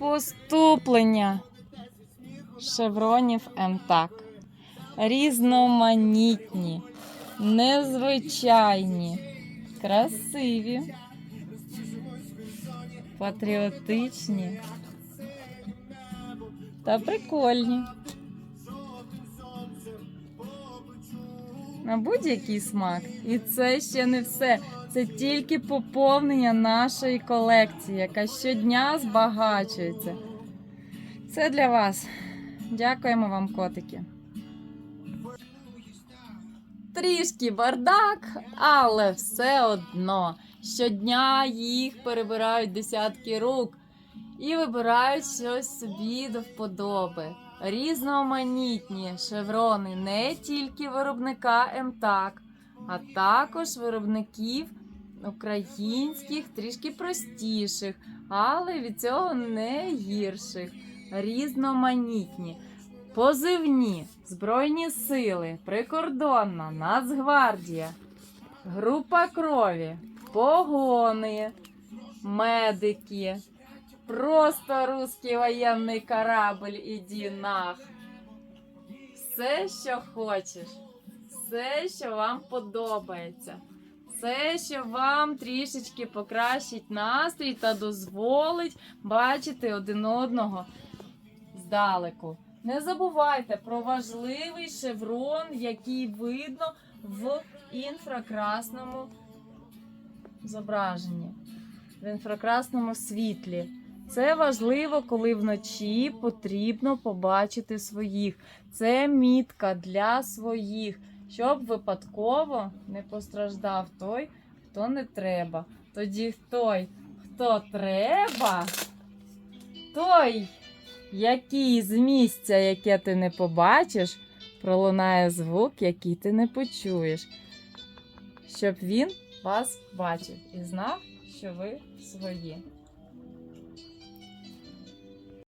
поступлення. Шевронів МТАК. Різноманітні, незвичайні, красиві, патріотичні. Та прикольні. На будь-який смак. І це ще не все. Це тільки поповнення нашої колекції, яка щодня збагачується. Це для вас. Дякуємо вам, котики. Трішки бардак, але все одно. Щодня їх перебирають десятки рук і вибирають щось собі до вподоби. Різноманітні шеврони не тільки виробника МТАК, а також виробників українських, трішки простіших, але від цього не гірших. Різноманітні. Позивні, Збройні сили, прикордонна, Нацгвардія, група крові, погони, медики, просто русський воєнний корабль, іди нах. Все, що хочеш, все, що вам подобається, все, що вам трішечки покращить настрій та дозволить бачити один одного здалеку. Не забувайте про важливий шеврон, який видно в інфракрасному зображенні, в інфракрасному світлі. Це важливо, коли вночі потрібно побачити своїх. Це мітка для своїх, щоб випадково не постраждав той, хто не треба. Тоді той, хто треба, той який з місця, яке ти не побачиш, пролунає звук, який ти не почуєш, щоб він вас бачив і знав, що ви свої.